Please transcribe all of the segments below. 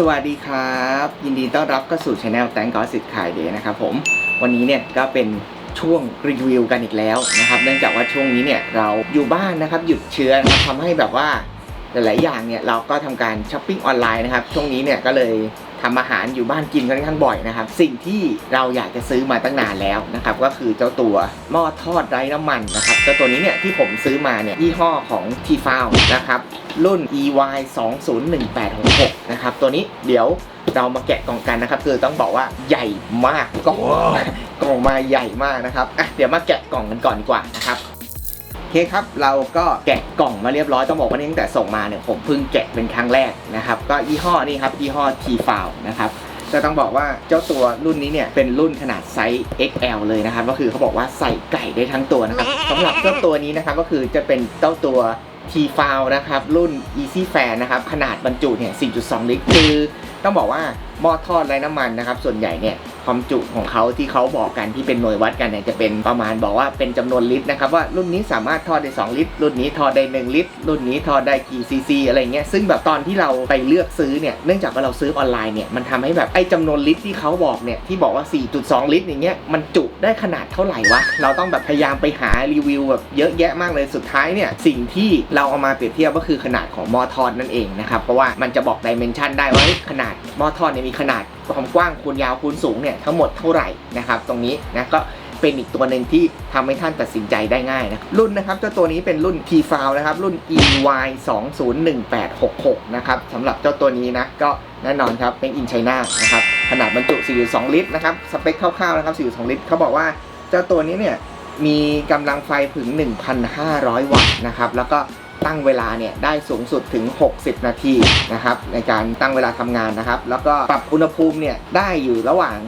สวัสดีครับ ยินดีต้อนรับเข้าสู่ช anel แตงกอสิทธิ์ขายเดนะครับผมวันนี้เนี่ยก็เป็นช่วงรีวิวกันอีกแล้วนะครับ เนื่องจากว่าช่วงนี้เนี่ยเราอยู่บ้านนะครับหยุดเชื้อนะทำให้แบบว่าหลายๆอย่างเนี่ยเราก็ทำการช้อปปิ้งออนไลน์นะครับช่วงนี้เนี่ยก็เลย ทำอาหารอยู่บ้านกินค่อนข้างบ่อยนะครับ สิ่งที่เราอยากจะซื้อมาตั้งนานแล้วนะครับก็คือเจ้าตัวหม้อทอดไร้น้ำมันนะครับเจ้าตัวนี้เนี่ยที่ผมซื้อมาเนี่ยยี่ห้อของ t f o u นะครับรุ่น EY 201866นะครับตัวนี้เดี๋ยวเรามาแกะกล่องกันนะครับ คือต้องบอกว่าใหญ่มากกล่องกล่องมาใหญ่มากนะครับอะเดี๋ยวมาแกะกล่องกันก่อนดีกว่านะครับโอ เคครับ เราก็แกะกล่องมาเรียบร้อย ต้องบอกว่านี่ตั้งแต่ส่งมาเนี่ยผมเพิ่งแกะเป็นครั้งแรกนะครับ ก็ยี่ห้อนี้ครับยี่ห้อ T f o u นะครับจะต้องบอกว่าเจ้าตัวรุ่นนี้เนี่ยเป็นรุ่นขนาดไซส์ XL เลยนะครับ ก็คือเขาบอกว่าใส่ไก่ได้ทั้งตัวนะครับสำหรับเจ้าตัวนี้นะครับก็คือจะเป็นเจ้าตัว T f o u นะครับรุ่น Easy Fan นะครับขนาดบรรจุเนี่ย 4.2 ลิตรคือต้องบอกว่าหม้อทอดไร้น้ำมันนะครับส่วนใหญ่เนี่ย ความจุของเขาที่เขาบอกกันที่เป็นหน่วยวัดกันเนี่ยจะเป็นประมาณบอกว่าเป็นจำนวนลิตรนะครับว่ารุ่นนี้สามารถทอดได้ 2 ลิตร รุ่นนี้ทอดได้ 1 ลิตร รุ่นนี้ทอดได้กี่ซีซีอะไรเงี้ยซึ่งแบบตอนที่เราไปเลือกซื้อเนี่ยเนื่องจากว่าเราซื้อออนไลน์เนี่ยมันทำให้แบบไอ้จำนวนลิตรที่เขาบอกเนี่ยที่บอกว่า 4.2 ลิตรอย่างเงี้ยมันจุได้ขนาดเท่าไหร่วะเราต้องแบบพยายามไปหารีวิวแบบเยอะแยะมากเลยสุดท้ายเนี่ยสิ่งที่เราเอามาเปรียบเทียบก็คือขนาดของหม้อทอดนั่นเองนะครับเพราะว่ามันจะบอกดิเมนชันได้ว่าขนาดหม้อทอดเนี่ยมีขนาด ความกว้างคูณยาวคูณสูงเนี่ยทั้งหมดเท่าไหร่นะครับตรงนี้นะก็เป็นอีกตัวหนึ่งที่ทำให้ท่านตัดสินใจได้ง่ายนะรุ่นนะครับเจ้าตัวนี้เป็นรุ่น T f i l นะครับรุ่น EY 201866นะครับสำหรับเจ้าตัวนี้นะก็แน่นอนครับเป็นอินไชน่านะครับขนาดบรรจุ 4.2 ลิตรนะครับสเปคคร่าวๆนะครับ 4.2 ลิตรเขาบอกว่าเจ้าตัวนี้เนี่ยมีกำลังไฟถึง 1,500 วัตต์นะครับแล้วก็ ตั้งเวลาเนี่ยได้สูงสุดถึง 60 นาทีนะครับในการตั้งเวลาทำงานนะครับ แล้วก็ปรับอุณหภูมิเนี่ยได้อยู่ระหว่าง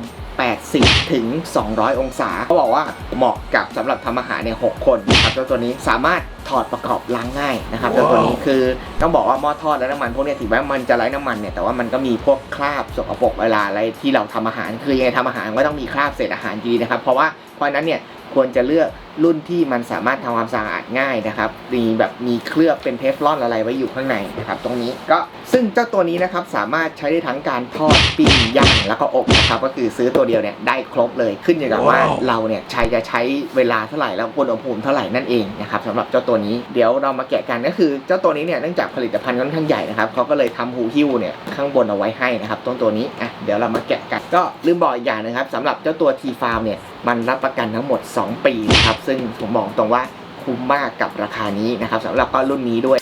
80 ถึง 200 องศาเขาบอกว่าเหมาะกับสำหรับทำอาหารเนี่ย 6 คนนะครับเจ้าตัวนี้สามารถ ถอดประกอบล้างง่ายนะครับเจ้าตัวนี้คือต้องบอกว่าหม้อทอดและน้ำมันพวกเนี้ยถึงแม้มันจะไร้น้ำมันเนี่ยแต่ว่ามันก็มีพวกคราบสกปรกเวลาอะไรที่เราทำอาหาร คือยังไงทำอาหารก็ต้องมีคราบเศษอาหารอยู่ดีนะครับ เพราะว่าเพราะฉะนั้นเนี่ยควรจะเลือกรุ่นที่มันสามารถทำความสะอาดง่ายนะครับ มีแบบมีเคลือบเป็นเทฟลอนอะไรไว้อยู่ข้างในนะครับตรงนี้ก็ซึ่งเจ้าตัวนี้นะครับสามารถใช้ได้ทั้งการทอดปิ้งย่างแล้วก็อบนะครับก็คือซื้อตัวเดียวเนี่ยได้ครบเลยขึ้นอยู่กับว่าว้าวเราเนี่ยใช้จะใช้เวลาเท่าไหร่แล้วอุณหภูมิเท่าไหร่นั่นเองนะครับสำหรับเจ้าตัวนี้เดี๋ยวเรามาแกะกันก็คือ เจ้าตัวนี้เนี่ยเนื่องจากผลิตภัณฑ์ค่อนข้างใหญ่นะครับเขาก็เลยทำหูหิ้วเนี่ยข้างบนเอาไว้ให้นะครับต้นตัวนี้อะเดี๋ยวเรามาแกะกันก็ลืมบอกอีกอย่างนะครับสำหรับเจ้าตัว T Farm เนี่ยมันรับประกันทั้งหมด 2 ปีนะครับซึ่งผมบอกตรงว่าคุ้มมากกับราคานี้นะครับสำหรับก็รุ่นนี้ด้วย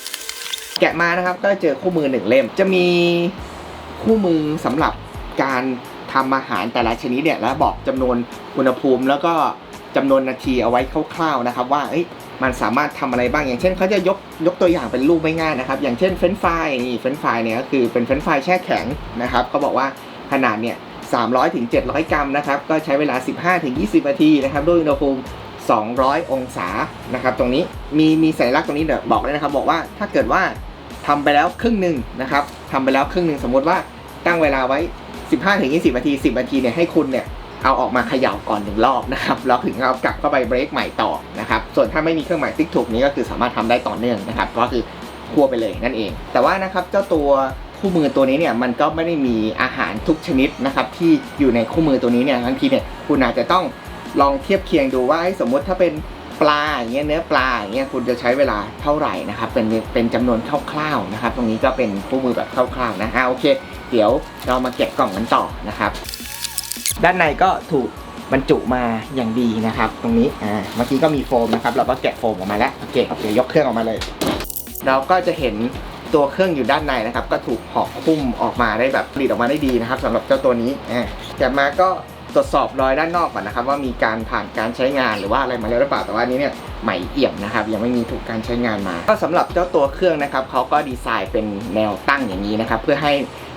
แกะมานะครับก็เจอคู่มือหนึ่งเล่ม จะมีคู่มือสำหรับการทำอาหารแต่ละชนิดเนี่ยแล้วบอกจำนวนอุณหภูมิแล้วก็จำนวนนาทีเอาไว้คร่าวๆนะครับ ว่าเอ้ย มันสามารถทำอะไรบ้างอย่างเช่นเขาจะยกยกตัวอย่างเป็นรูปไม่ง่ายนะครับ อย่างเช่นเฟรนฟรายนี่เฟรนฟรายเนี่ยก็คือเป็นเฟรนฟรายแช่แข็งนะครับเขาบอกว่าขนาดเนี่ย300ถึง700 กรัมนะครับ ก็ใช้เวลา 15ถึง20 นาทีนะครับ ด้วยอุณหภูมิ 200 องศานะครับ ตรงนี้มีมีสัญลักษณ์ตรงนี้เดี๋ยวบอกเลยนะครับ บอกว่าถ้าเกิดว่าทำไปแล้วครึ่งหนึ่งนะครับทำไปแล้วครึ่งหนึ่งสมมติว่าตั้งเวลาไว้ 15ถึง20 นาที 10 นาทีเนี่ยให้คุณเนี่ย เอาออกมาเขย่าก่อนหนึ่งรอบนะครับแล้วถึงเอากลับเข้าไปเบรกใหม่ต่อนะครับส่วนถ้าไม่มีเครื่องหมายติ๊กถูกนี้ก็คือสามารถทำได้ต่อเนื่องนะครับก็คือคั่วไปเลยนั่นเอง แต่ว่านะครับเจ้าตัวคู่มือตัวนี้เนี่ยมันก็ไม่ได้มีอาหารทุกชนิดนะครับที่อยู่ในคู่มือตัวนี้เนี่ยบางทีเนี่ยคุณอาจจะต้องลองเทียบเคียงดูว่าสมมติถ้าเป็นปลาอย่างเงี้ยเนื้อปลาอย่างเงี้ยคุณจะใช้เวลาเท่าไหร่นะครับเป็นเป็นจำนวนคร่าวๆนะครับ ตรงนี้ก็เป็นคู่มือแบบคร่าวๆนะฮะโอเค เดี๋ยวเรามาแกะกล่องกันต่อนะครับ ด้านในก็ถูกบรรจุมาอย่างดีนะครับ ตรงนี้อ่าเมื่อกี้ก็มีโฟมนะครับ เราก็แกะโฟมออกมาแล้วโอเคเดี๋ยวยกเครื่องออกมาเลย เราก็จะเห็นตัวเครื่องอยู่ด้านในนะครับ ก็ถูกห่อคุ้มออกมาได้แบบผลิตออกมาได้ดีนะครับสำหรับเจ้าตัวนี้อ่าแกะมาก็ตรวจสอบรอยด้านนอกก่อนนะครับ ว่ามีการผ่านการใช้งานหรือว่าอะไรมาแล้วหรือเปล่าแต่ว่านี้เนี่ยใหม่เอี่ยมนะครับ ยังไม่มีถูกการใช้งานมา ก็สำหรับเจ้าตัวเครื่องนะครับเขาก็ดีไซน์เป็นแนวตั้งอย่างนี้นะครับ เพื่อให้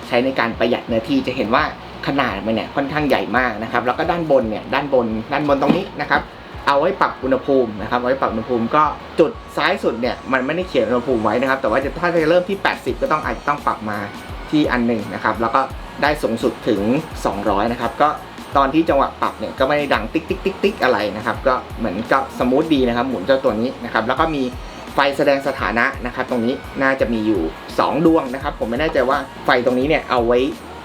ใช้ในการประหยัดเนื้อที่จะเห็นว่า ขนาดมันเนี่ยค่อนข้างใหญ่มากนะครับ แล้วก็ด้านบนเนี่ยด้านบนด้านบนตรงนี้นะครับ เอาไว้ปรับอุณหภูมินะครับเอาไว้ปรับอุณหภูมิก็จุดซ้ายสุดเนี่ยมันไม่ได้เขียนอุณหภูมิไว้นะครับ แต่ว่าจะถ้าจะเริ่มที่ 80 ก็ต้องอาจจะต้องปรับมาที่อันหนึ่งนะครับ แล้วก็ได้สูงสุดถึง 200 นะครับ ก็ตอนที่จังหวะปรับเนี่ยก็ไม่ได้ดังติ๊กติ๊กติ๊กติ๊กอะไรนะครับ ก็เหมือนก็สมูทดีนะครับ หมุนเจ้าตัวนี้นะครับ แล้วก็มีไฟไฟแสดงสถานะนะครับ ตรงนี้น่าจะมีอยู่ 2 ดวงนะครับ ผมไม่แน่ใจว่าไฟตรงนี้เนี่ยเอาไว้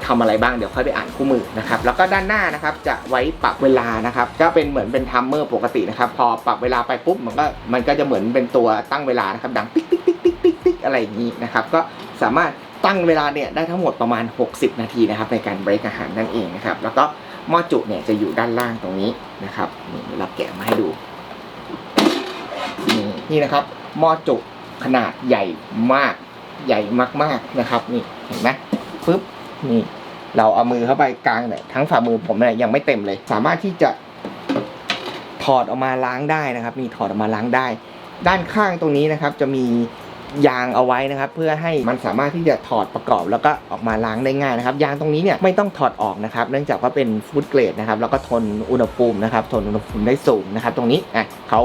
ทำอะไรบ้างเดี๋ยวค่อยไปอ่านคู่มือนะครับแล้วก็ด้านหน้านะครับจะไว้ปรับเวลานะครับก็เป็นเหมือนเป็นทัมเมอร์ปกตินะครับพอปรับเวลาไปปุ๊บมันก็มันก็จะเหมือนเป็นตัวตั้งเวลานะครับดังติ๊กติ๊กติ๊กติ๊กติ๊กติ๊กอะไรอย่างนี้นะครับก็สามารถตั้งเวลาเนี่ยได้ทั้งหมดประมาณ 60 นาทีนะครับในการเบรกอาหารนั่นเองนะครับแล้วก็หม้อจุเนี่ยจะอยู่ด้านล่างตรงนี้นะครับนี่เดี๋ยวเราแกะมาให้ดูนี่นี่นะครับหม้อจุขนาดใหญ่มากใหญ่มากๆนะครับนี่เห็นไหมปึ๊บ นี่ เราเอามือเข้าไปกลางเนี่ยทั้งฝ่ามือผมเนี่ยยังไม่เต็มเลย สามารถที่จะถอดออกมาล้างได้นะครับนี่ถอดออกมาล้างได้ ด้านข้างตรงนี้นะครับ จะมียางเอาไว้นะครับ เพื่อให้มันสามารถที่จะถอดประกอบแล้วก็ออกมาล้างได้ง่ายนะครับ ยางตรงนี้เนี่ยไม่ต้องถอดออกนะครับ เนื่องจากว่าเป็นฟูดเกรดนะครับแล้วก็ทนอุณหภูมินะครับทนอุณหภูมิได้สูงนะครับ ตรงนี้อะเขา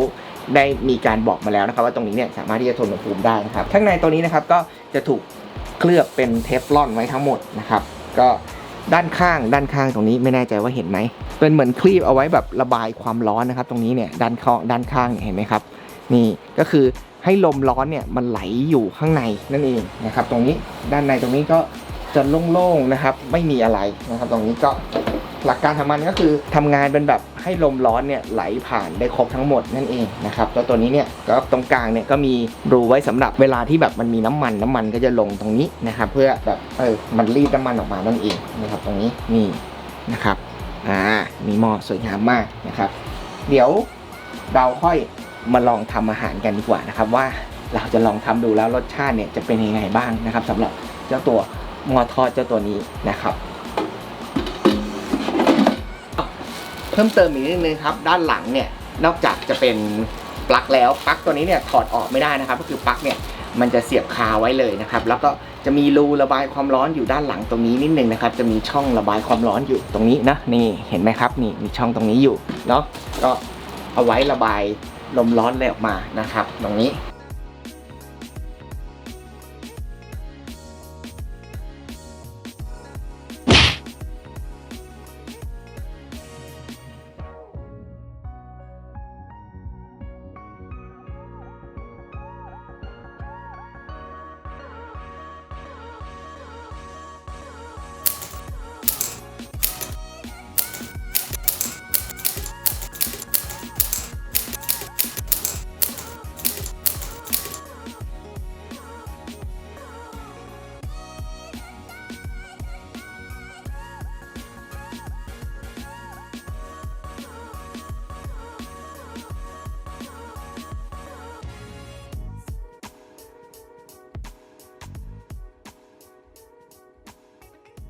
ได้มีการบอกมาแล้วนะครับ ว่าตรงนี้เนี่ยสามารถที่จะทนอุณหภูมิได้นะครับ ข้างในตัวนี้นะครับก็จะถูก เคลือบเป็นเทฟลอนไว้ทั้งหมดนะครับ ก็ด้านข้างด้านข้างตรงนี้ไม่แน่ใจว่าเห็นไหมเป็นเหมือนคลีบเอาไว้แบบระบายความร้อนนะครับ ตรงนี้เนี่ยด้านข้างด้านข้างเนี่ยเห็นไหมครับ นี่ก็คือให้ลมร้อนเนี่ยมันไหลอยู่ข้างในนั่นเองนะครับ ตรงนี้ด้านในตรงนี้ก็จะโล่งๆนะครับ ไม่มีอะไรนะครับ ตรงนี้ก็ หลักการทำมันก็คือทำงานเป็นแบบให้ลมร้อนเนี่ยไหลผ่านได้ครบทั้งหมดนั่นเองนะครับแล้วตัวนี้เนี่ยก็ตรงกลางเนี่ยก็มีรูไว้สำหรับเวลาที่แบบมันมีน้ำมันน้ำมันก็จะลงตรงนี้นะครับเพื่อแบบเออมันรีดน้ำมันออกมานั่นเองนะครับตรงนี้นี่นะครับอ่ามีหม้อสวยงามมากนะครับ เดี๋ยวเราค่อยมาลองทำอาหารกันดีกว่านะครับว่าเราจะลองทำดูแล้วรสชาติเนี่ยจะเป็นยังไงบ้างนะครับสำหรับเจ้าตัวหม้อทอดเจ้าตัวนี้นะครับ พิ่มเติมอีกนิดนึงครับ ด้านหลังเนี่ยนอกจากจะเป็นปลั๊กแล้วปลั๊กตัวนี้เนี่ยถอดออกไม่ได้นะครับ ก็คือปลั๊กเนี่ยมันจะเสียบคาไว้เลยนะครับ แล้วก็จะมีรูระบายความร้อนอยู่ด้านหลังตรงนี้นิดนึงนะครับ จะมีช่องระบายความร้อนอยู่ตรงนี้นะนี่เห็นไหมครับนี่มีช่องตรงนี้อยู่เนาะก็เอาไว้ระบายลมร้อนเลยออกมานะครับ ตรงนี้